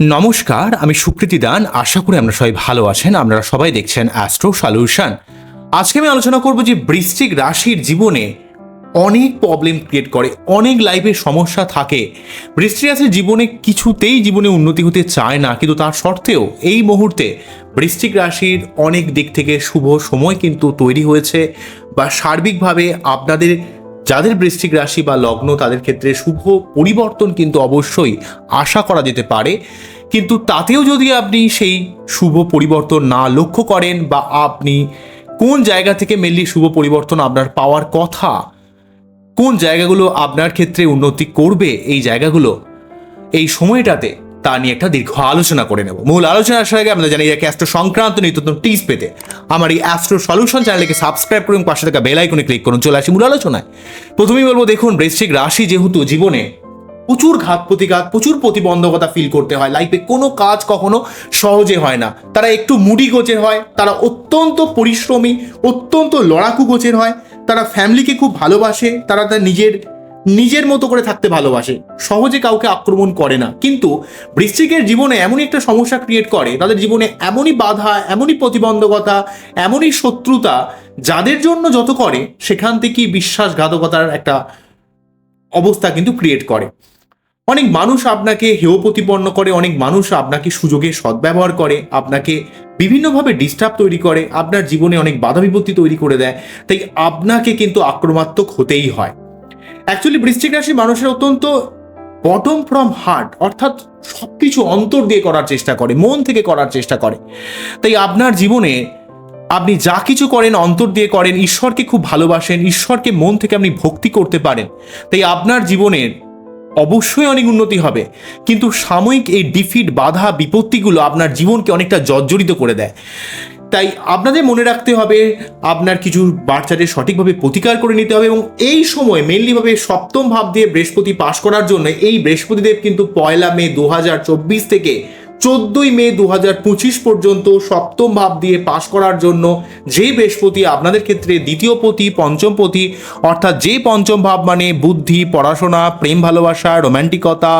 নমস্কার, আমি সুকৃতি দান। আশা করি আমরা সবাই ভালো আছেন। আপনারা সবাই দেখছেন অ্যাস্ট্রো সলিউশন আজকে আমি আলোচনা করব যে বৃশ্চিক রাশির জীবনে অনেক প্রবলেম ক্রিয়েট করে, অনেক লাইফে সমস্যা থাকে। বৃষ্টিরাশির জীবনে কিছুতেই জীবনে উন্নতি হতে চায় না, কিন্তু তার সত্ত্বেও এই মুহূর্তে বৃষ্টিক রাশির অনেক দিক থেকে শুভ সময় কিন্তু তৈরি হয়েছে বা সার্বিকভাবে আপনাদের, যাদের বৃষ্টিক রাশি বা লগ্ন তাদের ক্ষেত্রে শুভ পরিবর্তন কিন্তু অবশ্যই আশা করা যেতে পারে। কিন্তু তাতেও যদি আপনি সেই শুভ পরিবর্তন না লক্ষ্য করেন বা আপনি কোন জায়গা থেকে মেনলি শুভ পরিবর্তন আপনার পাওয়ার কথা কোন জায়গাগুলো আপনার ক্ষেত্রে উন্নতি করবে এই জায়গাগুলো, এই সময়টাতে তা নিয়ে একটা দীর্ঘ আলোচনা করে নেব। মূল আলোচনা আসার আগে আপনাদের জানি যাকে অ্যাস্ট্রো সংক্রান্ত নিত্য নতুন টিপস পেতে আমার এই অ্যাস্ট্রো সলিউশন চ্যানেলকে সাবস্ক্রাইব করুন, পাশে থাকা বেল আইকনে ক্লিক করুন, চলে আসি মূল আলোচনায়। প্রথমেই বলব, দেখুন, বৃশ্চিক রাশি যেহেতু জীবনে প্রচুর ঘাত প্রতিঘাত প্রচুর প্রতিবন্ধকতা ফিল করতে হয়। লাইফে কোনো কাজ কখনো সহজে হয় না। তারা একটু মুডি গোছের হয়, তারা অত্যন্ত পরিশ্রমী, অত্যন্ত লড়াকু গোছের হয় তারা ফ্যামিলিকে খুব ভালোবাসে, তারা তার নিজের নিজের মতো করে থাকতে ভালোবাসে। সহজে কাউকে আক্রমণ করে না। কিন্তু বৃশ্চিকের জীবনে এমনই একটা সমস্যা ক্রিয়েট করে, তাদের জীবনে এমনই বাধা, এমনই প্রতিবন্ধকতা, এমনই শত্রুতা, যাদের জন্য যত করে, সেখান থেকেই বিশ্বাসঘাতকতার একটা অবস্থা কিন্তু ক্রিয়েট করে। অনেক মানুষ আপনাকে হেয় প্রতিপন্ন করে, অনেক মানুষ আপনাকে সুযোগে সদ্ব্যবহার করে, আপনাকে বিভিন্নভাবে ডিস্টার্ব তৈরি করে, আপনার জীবনে অনেক বাধা বিপত্তি তৈরি করে দেয়। তাই আপনাকে কিন্তু আক্রমাত্মক হতেই হয়। অ্যাকচুয়ালি বৃশ্চিক রাশি মানুষের অত্যন্ত বটম ফ্রম হার্ট অর্থাৎ সব কিছু অন্তর দিয়ে করার চেষ্টা করে, মন থেকে করার চেষ্টা করে। তাই আপনার জীবনে আপনি যা কিছু করেন, অন্তর দিয়ে করেন, ঈশ্বরকে খুব ভালোবাসেন, ঈশ্বরকে মন থেকে আপনি ভক্তি করতে পারেন। তাই আপনার জীবনের অবশ্যই অনেক উন্নতি হবে। কিন্তু সাময়িক এই ডিফিট বাধা, বিপত্তিগুলো আপনার জীবনকে অনেকটা জর্জরিত করে দেয়। তাই আপনাদের মনে রাখতে হবে, আপনার কিছু বাচ্চাদের সঠিকভাবে প্রতিকার করে নিতে হবে এবং এই সময় মেনলিভাবে সপ্তম ভাব দিয়ে বৃহস্পতি পাশ করার জন্য এই বৃহস্পতিদেব কিন্তু পয়লা মে দু হাজার চব্বিশ থেকে চোদ্দই মে দু পর্যন্ত সপ্তম ভাব দিয়ে পাশ করার জন্য যে বৃহস্পতি আপনাদের ক্ষেত্রে দ্বিতীয় পতি, পঞ্চম পতি, অর্থাৎ যে পঞ্চম ভাব মানে বুদ্ধি, পড়াশোনা, প্রেম ভালোবাসা রোম্যান্টিকতা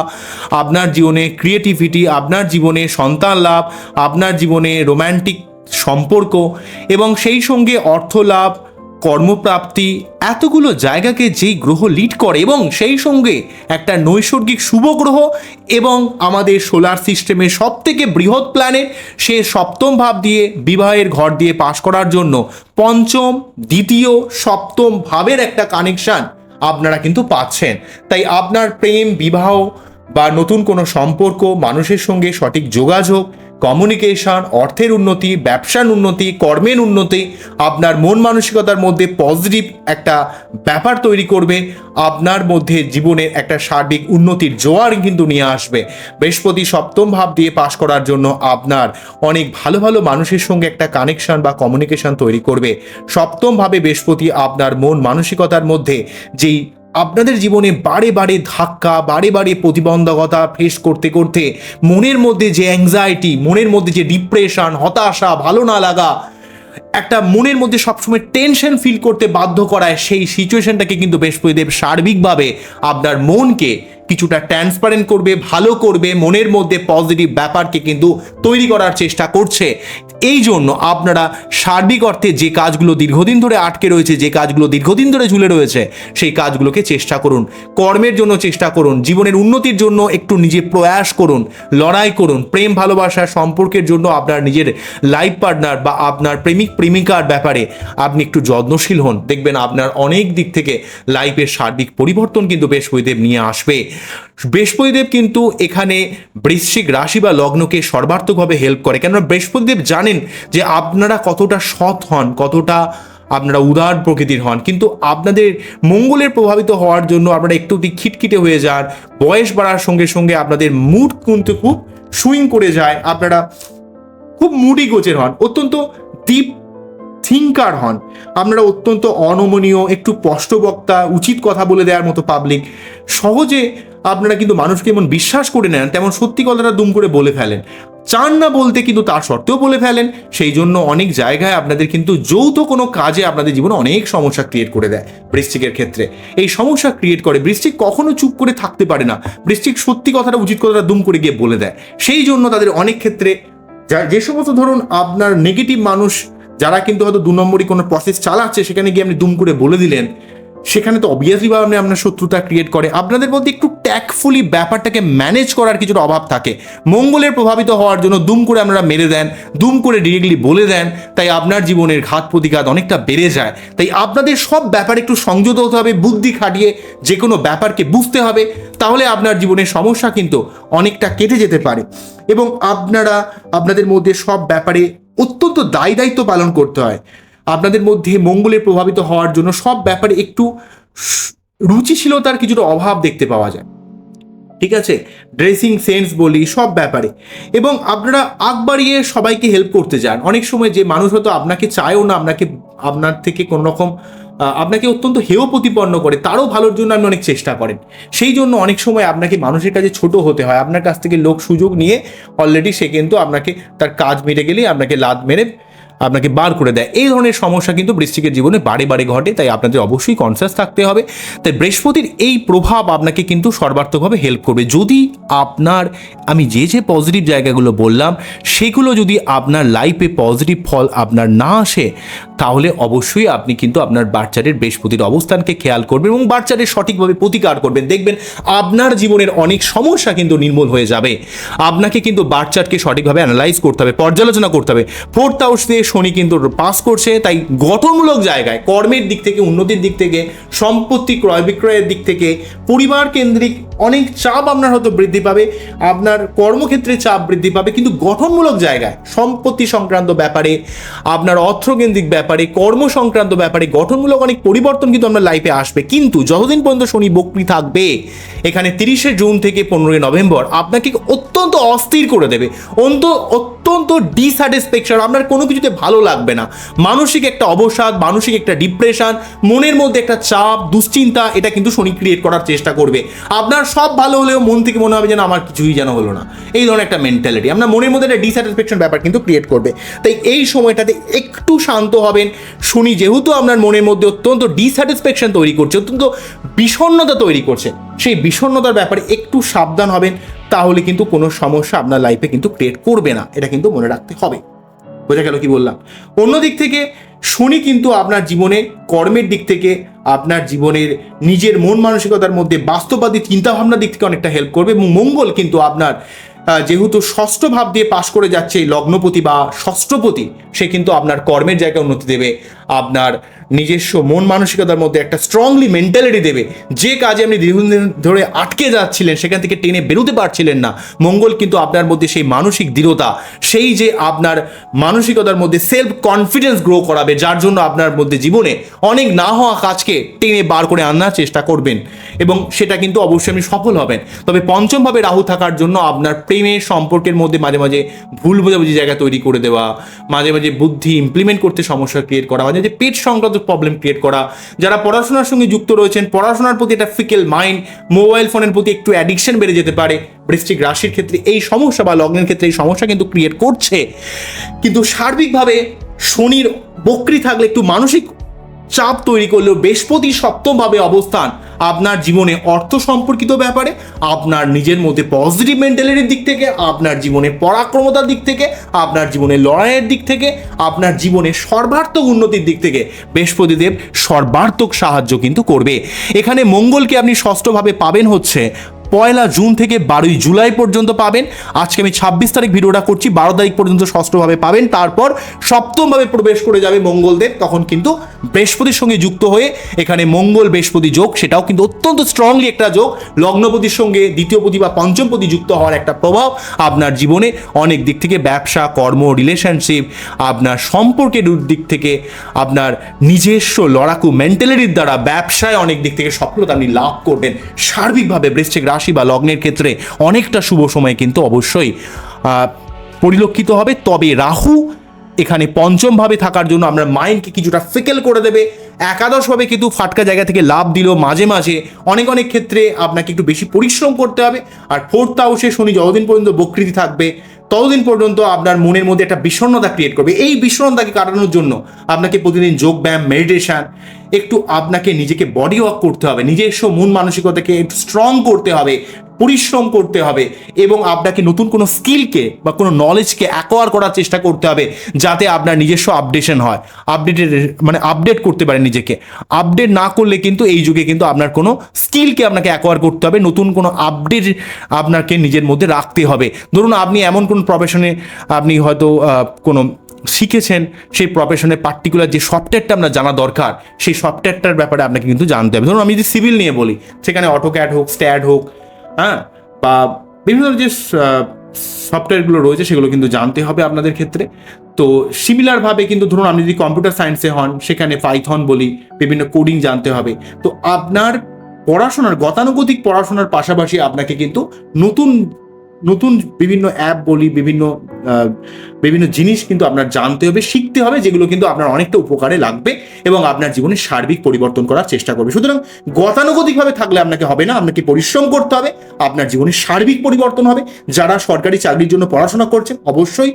আপনার জীবনে ক্রিয়েটিভিটি আপনার জীবনে সন্তান লাভ, আপনার জীবনে রোম্যান্টিক সম্পর্ক এবং সেই সঙ্গে অর্থ লাভ কর্মপ্রাপ্তি, এতগুলো জায়গাকে যেই গ্রহ লিড করে এবং সেই সঙ্গে একটা নৈসর্গিক শুভ গ্রহ এবং আমাদের সোলার সিস্টেমের সব থেকে বৃহৎ প্ল্যানেট সে সপ্তম ভাব দিয়ে, বিবাহের ঘর দিয়ে পাশ করার জন্য পঞ্চম, দ্বিতীয়, সপ্তম ভাবের একটা কানেকশন আপনারা কিন্তু পাচ্ছেন। তাই আপনার প্রেম, বিবাহ বা নতুন কোনো সম্পর্ক, মানুষের সঙ্গে সঠিক যোগাযোগ কমিউনিকেশন অর্থের উন্নতি, ব্যবসার উন্নতি, কর্মের উন্নতি, আপনার মন মানসিকতার মধ্যে পজিটিভ একটা ব্যাপার তৈরি করবে, আপনার মধ্যে জীবনের একটা সার্বিক উন্নতির জোয়ার কিন্তু নিয়ে আসবে। বৃহস্পতি সপ্তম ভাব দিয়ে পাশ করার জন্য আপনার অনেক ভালো ভালো মানুষের সঙ্গে একটা কানেকশন বা কমিউনিকেশন তৈরি করবে। সপ্তমভাবে বৃহস্পতি আপনার মন মানসিকতার মধ্যে যেই আপনাদের জীবনে বারে বারে ধাক্কা, বারে বারে প্রতিবন্ধকতা ফেস করতে করতে মনের মধ্যে যে অ্যাংজাইটি মনের মধ্যে যে ডিপ্রেশন হতাশা, ভালো না লাগা, একটা মনের মধ্যে সবসময় টেনশন ফিল করতে বাধ্য করায় সেই সিচুয়েশনটাকে কিন্তু বৃহস্পতিদেব সার্বিকভাবে আপনার মনকে কিছুটা ট্রান্সপারেন্ট করবে, ভালো করবে, মনের মধ্যে পজিটিভ ব্যাপারকে কিন্তু তৈরি করার চেষ্টা করছে। এই জন্য আপনারা সার্বিক অর্থে যে কাজগুলো দীর্ঘদিন ধরে আটকে রয়েছে, যে কাজগুলো দীর্ঘদিন ধরে ঝুলে রয়েছে, সেই কাজগুলোকে চেষ্টা করুন। কর্মের জন্য চেষ্টা করুন, জীবনের উন্নতির জন্য একটু নিজে প্রয়াস করুন, লড়াই করুন, প্রেম, ভালোবাসা, সম্পর্কের জন্য আপনার নিজের লাইফ পার্টনার বা আপনার প্রেমিক, প্রেমিকার ব্যাপারে আপনি একটু যত্নশীল হন। দেখবেন আপনার অনেক দিক থেকে লাইফের সার্বিক পরিবর্তন কিন্তু বেশ বৃহস্পতিদেব নিয়ে আসবে। বৃহস্পতিদেব কিন্তু এখানে বৃশ্চিক রাশি বা লগ্নকে সর্বার্থকভাবে হেল্প করে। কেননা বৃহস্পতিদেব জানেন যে আপনারা কতটা সৎ হন, কতটা আপনারা উদার প্রকৃতির হন। কিন্তু আপনাদের মঙ্গলের প্রভাবিত হওয়ার জন্য আপনারা একটু খিটখিটে হয়ে যান, বয়স বাড়ার সঙ্গে সঙ্গে আপনাদের মুড কিন্তু খুব সুইং করে যায়, আপনারা খুব মুডি গোচের হন, অত্যন্ত ডিপ থিঙ্কার হন। আপনারা অত্যন্ত অনমনীয়, একটু স্পষ্টবক্তা উচিত কথা বলে দেওয়ার মতো পাবলিক সহজে আপনারা কিন্তু মানুষকে এমন বিশ্বাস করে নেন, তেমন সত্যি কথাটা দুম করে বলে ফেলেন। চান না বলতে কিন্তু তার সত্ত্বেও বলে ফেলেন, সেই জন্য অনেক জায়গায় আপনাদের কিন্তু যৌথ কোনো কাজে আপনাদের জীবনে অনেক সমস্যা ক্রিয়েট করে দেয় বৃশ্চিকের ক্ষেত্রে। এই সমস্যা ক্রিয়েট করে বৃশ্চিক কখনো চুপ করে থাকতে পারে না বৃশ্চিক সত্যি কথাটা, উচিত কথাটা দুম করে গিয়ে বলে দেয়। সেই জন্য তাদের অনেক ক্ষেত্রে যে সমস্ত ধরুন আপনার নেগেটিভ মানুষ, যারা কিন্তু হয়তো দু নম্বরই কোনো প্রসেস চালাচ্ছে, সেখানে গিয়ে আপনি দুম করে বলে দিলেন সেখানে তো অবভিয়াসলি ভাবে আপনার শত্রুতা ক্রিয়েট করে। আপনাদের মধ্যে একটু ট্যাকফুলি ব্যাপারটাকে ম্যানেজ করার কিছুটা অভাব থাকে। মঙ্গলের প্রভাবিত হওয়ার জন্য দুম করে আপনারা মেরে দেন, দুম করে ডিরেক্টলি বলে দেন, তাই আপনার জীবনের ঘাত প্রতিঘাত অনেকটা বেড়ে যায়। তাই আপনাদের সব ব্যাপারে একটু সংযত হতে হবে, বুদ্ধি খাটিয়ে যে কোনো ব্যাপারকে বুঝতে হবে, তাহলে আপনার জীবনের সমস্যা কিন্তু অনেকটা কেটে যেতে পারে। এবং আপনারা, আপনাদের মধ্যে সব ব্যাপারে অত্যন্ত দায় দায়িত্ব পালন করতে হয়। আপনাদের মধ্যে মঙ্গলের প্রভাবিত হওয়ার জন্য সব ব্যাপারে একটু রুচিশীলতার কিছুটা অভাব দেখতে পাওয়া যায়। ঠিক আছে? ড্রেসিং সেন্স বলি, সব ব্যাপারে। এবং আপনারা আগ বাড়িয়ে সবাইকে হেল্প করতে যান অনেক সময় যে মানুষ হয়তো আপনাকে চায়ও না, আপনাকে, আপনার থেকে কোনো রকম আপনাকে অত্যন্ত হেয় প্রতিপন্ন করে, তারও ভালোর জন্য আপনি অনেক চেষ্টা করেন। সেই জন্য অনেক সময় আপনাকে মানুষের কাছে ছোট হতে হয়। আপনার কাছ থেকে লোক সুযোগ নিয়ে অলরেডি সে কিন্তু আপনাকে তার কাজ মেরে গেলেই আপনাকে লাদ মেরে আপনাকে বার করে দেয়। এই ধরনের সমস্যা কিন্তু বৃশ্চিকের জীবনে বারে বারে ঘটে, তাই আপনাদের অবশ্যই কনসিয়াস থাকতে হবে। তাই বৃহস্পতির এই প্রভাব আপনাকে কিন্তু সর্বার্থকভাবে হেল্প করবে। যদি আপনার, আমি যে যে পজিটিভ জায়গাগুলো বললাম, সেগুলো যদি আপনার লাইফে পজিটিভ ফল আপনার না আসে, তাহলে অবশ্যই আপনি কিন্তু আপনার বাচ্চাদের বৃহস্পতির অবস্থানকে খেয়াল করবেন এবং বাচ্চাদের সঠিকভাবে প্রতিকার করবেন। দেখবেন আপনার জীবনের অনেক সমস্যা কিন্তু নির্মূল হয়ে যাবে। আপনাকে কিন্তু বাচ্চাটকে সঠিকভাবে অ্যানালাইজ করতে হবে, পর্যালোচনা করতে হবে। ফোর্থ হাউস দিয়ে শনি কিন্তু পাস করছে, তাই গঠনমূলক জায়গায়, কর্মের দিক থেকে, উন্নতির দিক থেকে, সম্পত্তি ক্রয় বিক্রয়ের দিক থেকে পরিবার কেন্দ্রিক অনেক চাপ আপনার হয়তো বৃদ্ধি পাবে, আপনার কর্মক্ষেত্রে চাপ বৃদ্ধি পাবে, কিন্তু গঠনমূলক জায়গায়, সম্পত্তি সংক্রান্ত ব্যাপারে, আপনার অর্থকেন্দ্রিক ব্যাপারে, কর্ম সংক্রান্ত ব্যাপারে গঠনমূলক অনেক পরিবর্তন কিন্তু আপনার লাইফে আসবে। কিন্তু যতদিন পর্যন্ত শনি বক্রি থাকবে, এখানে তিরিশে জুন থেকে পনেরোই নভেম্বর আপনাকে অত্যন্ত অস্থির করে দেবে, অন্ত, অত্যন্ত ডিস্যাটিসফ্যাকশন আপনার কোনো কিছুতে ভালো লাগবে না। মানসিক একটা অবসাদ, মানসিক একটা ডিপ্রেশন মনের মধ্যে একটা চাপ, দুশ্চিন্তা, এটা কিন্তু শনি ক্রিয়েট করার চেষ্টা করবে। আপনার সব ভালো হলেও মন থেকে মনে হবে যেন আমার কিছুই যেন হলো না। এই ধরনের একটা মেন্টালিটি আপনার মনের মধ্যে একটা ডিস্যাটিসফ্যাকশন ব্যাপার কিন্তু ক্রিয়েট করবে। তাই এই সময়টাতে একটু শান্ত হবেন। শনি যেহেতু আপনার মনের মধ্যে অত্যন্ত ডিস্যাটিসফ্যাকশন তৈরি করছে, অত্যন্ত বিষণ্ণতা তৈরি করছে, সেই বিষণ্ণতার ব্যাপারে একটু সাবধান হবেন। তাহলে কিন্তু কোনো সমস্যা আপনার লাইফে কিন্তু ক্রিয়েট করবে না। এটা কিন্তু মনে রাখতে হবে। বোঝা গেল কি বললাম? অন্য দিক থেকে শনি কিন্তু আপনার জীবনে কর্মের দিক থেকে আপনার জীবনের নিজের মন মানসিকতার মধ্যে বাস্তববাদী চিন্তাভাবনার দিক থেকে অনেকটা হেল্প করবে এবং মঙ্গল কিন্তু আপনার যেহেতু ষষ্ঠ ভাব দিয়ে পাশ করে যাচ্ছে লগ্নপতি বা ষষ্ঠপতি, সে কিন্তু আপনার কর্মের জায়গায় উন্নতি দেবে। আপনার নিজস্ব মন মানসিকতার মধ্যে একটা স্ট্রংলি মেন্টালিটি দেবে। যে কাজে আপনি দীর্ঘদিন ধরে আটকে যাচ্ছিলেন, সেখান থেকে টেনে বেরোতে পারছিলেন না। মঙ্গল কিন্তু আপনার মধ্যে সেই মানসিক দৃঢ়তা, সেই যে আপনার মানসিকতার মধ্যে সেলফ কনফিডেন্স গ্রো করাবে, যার জন্য আপনার মধ্যে জীবনে অনেক না হওয়া কাজকে টেনে বার করে আনার চেষ্টা করবেন এবং সেটা কিন্তু অবশ্যই আপনি সফল হবেন। তবে পঞ্চমভাবে রাহু থাকার জন্য আপনার প্রেমের সম্পর্কের মধ্যে মাঝে মাঝে ভুল বোঝাবুঝি জায়গা তৈরি করে দেওয়া, মাঝে মাঝে বুদ্ধি ইমপ্লিমেন্ট করতে সমস্যা ক্রিয়েট করা মাঝে পেট সংক্রান্ত প্রবলেম ক্রিয়েট করা। যারা পড়াশোনার সঙ্গে যুক্ত রয়েছেন, পড়াশোনার প্রতি একটা ফিকেল মাইন্ড মোবাইল ফোনের প্রতি একটু অ্যাডিকশন বেড়ে যেতে পারে। বৃষ্টিক রাশির ক্ষেত্রে এই সমস্যা বা লগ্নের ক্ষেত্রে এই সমস্যা কিন্তু ক্রিয়েট করছে। কিন্তু সার্বিকভাবে শনির বকরি থাকলে একটু মানসিক চাপ তৈরি করলেও বৃহস্পতি সপ্তমভাবে অবস্থান। আপনার জীবনে অর্থ সম্পর্কিত ব্যাপারে, আপনার নিজের মধ্যে পজিটিভ মেন্টালিটির দিক থেকে, আপনার জীবনে পরাক্রমতার দিক থেকে, আপনার জীবনে লড়াইয়ের দিক থেকে, আপনার জীবনে সর্বার্থক উন্নতির দিক থেকে বৃহস্পতিদেব সর্বার্থক সাহায্য কিন্তু করবে। এখানে মঙ্গলকে আপনি ষষ্ঠভাবে পাবেন হচ্ছে পয়লা জুন থেকে বারোই জুলাই পর্যন্ত পাবেন। আজকে আমি ছাব্বিশ তারিখ ভিডিওটা করছি, বারো তারিখ পর্যন্ত ষষ্ঠভাবে পাবেন। তারপর সপ্তমভাবে প্রবেশ করে যাবে মঙ্গলদেব, তখন কিন্তু বৃহস্পতির সঙ্গে যুক্ত হয়ে এখানে মঙ্গল বৃহস্পতি যোগ, সেটাও কিন্তু অত্যন্ত স্ট্রংলি একটা যোগ। লগ্নপতির সঙ্গে দ্বিতীয়পতি বা পঞ্চমপতি যুক্ত হওয়ার একটা প্রভাব আপনার জীবনে অনেক দিক থেকে ব্যবসা, কর্ম রিলেশনশিপ আপনার সম্পর্কের দিক থেকে আপনার নিজস্ব লড়াকু মেন্টালিটির দ্বারা ব্যবসায় অনেক দিক থেকে সফলতা আপনি লাভ করবেন। সার্বিকভাবে বৃশ্চিক রাশি বা লগ্নের ক্ষেত্রে অনেকটা শুভ সময় কিন্তু অবশ্যই পরিলক্ষিত হবে। তবে রাহু এখানে পঞ্চমভাবে থাকার জন্য আমরা মাইন্ডকে কিছুটা ফিকেল করে দেবে। একাদশভাবে কিন্তু ফাটকা জায়গা থেকে লাভ দিল মাঝে মাঝে অনেক অনেক ক্ষেত্রে আপনাকে একটু বেশি পরিশ্রম করতে হবে। আর ফোর্থ হাউসে শনি যতদিন পর্যন্ত বকৃতি থাকবে, ততদিন পর্যন্ত আপনার মনের মধ্যে একটা বিষণ্ণতা ক্রিয়েট করবে। এই বিষণ্ণতাকে কাটানোর জন্য আপনাকে প্রতিদিন যোগ ব্যায়াম মেডিটেশন একটু আপনাকে নিজেকে বডি ওয়ার্ক করতে হবে। নিজস্ব মন মানসিকতাকে একটু স্ট্রং করতে হবে। পরিশ্রম করতে হবে এবং আপনাকে নতুন কোনো স্কিলকে বা কোনো নলেজকে অ্যাকোয়ার করার চেষ্টা করতে হবে যাতে আপনার নিজস্ব আপডেশন হয়। আপডেটেড মানে আপডেট করতে পারেন নিজেকে। আপডেট না করলে কিন্তু এই যুগে কিন্তু আপনার কোনো স্কিলকে আপনাকে অ্যাকোয়ার করতে হবে। নতুন কোনো আপডেট আপনাকে নিজের মধ্যে রাখতে হবে। ধরুন আপনি এমন কোন প্রফেশনে আপনি হয়তো কোনো শিখেছেন, সেই প্রফেশনে পার্টিকুলার যে সফটওয়্যারটা আপনার জানা দরকার, সেই সফটওয়্যারটার ব্যাপারে আপনাকে কিন্তু জানতে হবে। ধরুন আমি যদি সিভিল নিয়ে বলি, সেখানে অটোক্যাড হোক স্ট্যাড হোক হ্যাঁ? বা বিভিন্ন যে সফটওয়্যারগুলো রয়েছে সেগুলো কিন্তু জানতে হবে আপনাদের ক্ষেত্রে। তো সিমিলারভাবে কিন্তু ধরুন আপনি যদি কম্পিউটার সায়েন্সে হন, সেখানে পাইথন বলি, বিভিন্ন কোডিং জানতে হবে। তো আপনার পড়াশোনার, গতানুগতিক পড়াশোনার পাশাপাশি আপনাকে কিন্তু নতুন নতুন বিভিন্ন অ্যাপ বলি, বিভিন্ন বিভিন্ন জিনিস কিন্তু আপনার জানতে হবে, শিখতে হবে, যেগুলো কিন্তু আপনার অনেকটা উপকারে লাগবে এবং আপনার জীবনে সার্বিক পরিবর্তন করার চেষ্টা করবে। সুতরাং গতানুগতিকভাবে থাকলে আপনাকে হবে না, আপনাকে পরিশ্রম করতে হবে, আপনার জীবনে সার্বিক পরিবর্তন হবে। যারা সরকারি চাকরির জন্য পড়াশোনা করছেন, অবশ্যই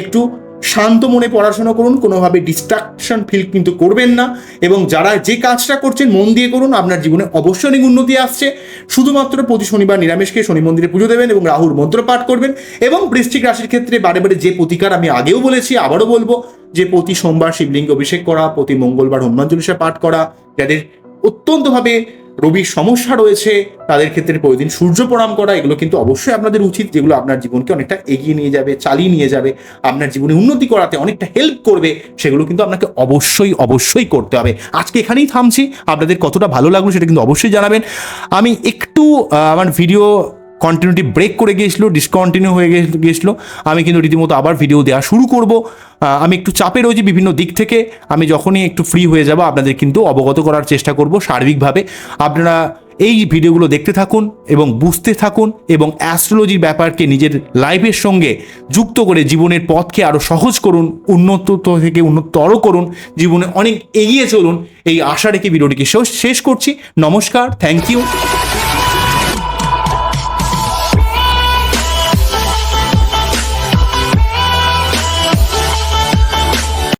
একটু শান্ত মনে পড়াশোনা করুন, কোনোভাবে ডিস্ট্রাকশন ফিল কিন্তু করবেন না এবং যারা যে কাজটা করছেন, মন দিয়ে করুন, আপনার জীবনে অবশ্যই উন্নতি আসছে। শুধুমাত্র প্রতি শনিবার নিরামিষকে শনি মন্দিরে পুজো দেবেন এবং রাহুর মন্ত্র পাঠ করবেন এবং বৃশ্চিক রাশির ক্ষেত্রে বারে বারে যে প্রতিকার আমি আগেও বলেছি, আবারও বলব, যে প্রতি সোমবার শিবলিঙ্গ অভিষেক করা, প্রতি মঙ্গলবার হনুমান চল্লিশা পাঠ করা, যাদের অত্যন্তভাবে রবির সমস্যা রয়েছে, তাদের ক্ষেত্রে প্রতিদিন সূর্য প্রণাম করা, এগুলো কিন্তু অবশ্যই আপনাদের উচিত, যেগুলো আপনার জীবনকে অনেকটা এগিয়ে নিয়ে যাবে, চালিয়ে নিয়ে যাবে, আপনার জীবনে উন্নতি করাতে অনেকটা হেল্প করবে, সেগুলো কিন্তু আপনাকে অবশ্যই অবশ্যই করতে হবে। আজকে এখানেই থামছি, আপনাদের কতটা ভালো লাগল সেটা কিন্তু অবশ্যই জানাবেন। আমি একটু আমার ভিডিও কন্টিনিউটি ব্রেক করে গিয়েছিল ডিসকন্টিনিউ হয়ে গিয়েছিল। আমি কিন্তু রীতিমতো আবার ভিডিও দেওয়া শুরু করব। আমি একটু চাপে রয়েছি বিভিন্ন দিক থেকে। আমি যখনই একটু ফ্রি হয়ে যাব, আপনাদের কিন্তু অবগত করার চেষ্টা করব সার্বিকভাবে। আপনারা এই ভিডিওগুলো দেখতে থাকুন এবং বুঝতে থাকুন এবং অ্যাস্ট্রোলজির ব্যাপারকে নিজের লাইফের সঙ্গে যুক্ত করে জীবনের পথকে আরও সহজ করুন, উন্নত থেকে উন্নততর করুন, জীবনে অনেক এগিয়ে চলুন। এই আশা রেখে ভিডিওটিকে শেষ করছি। নমস্কার থ্যাংক ইউ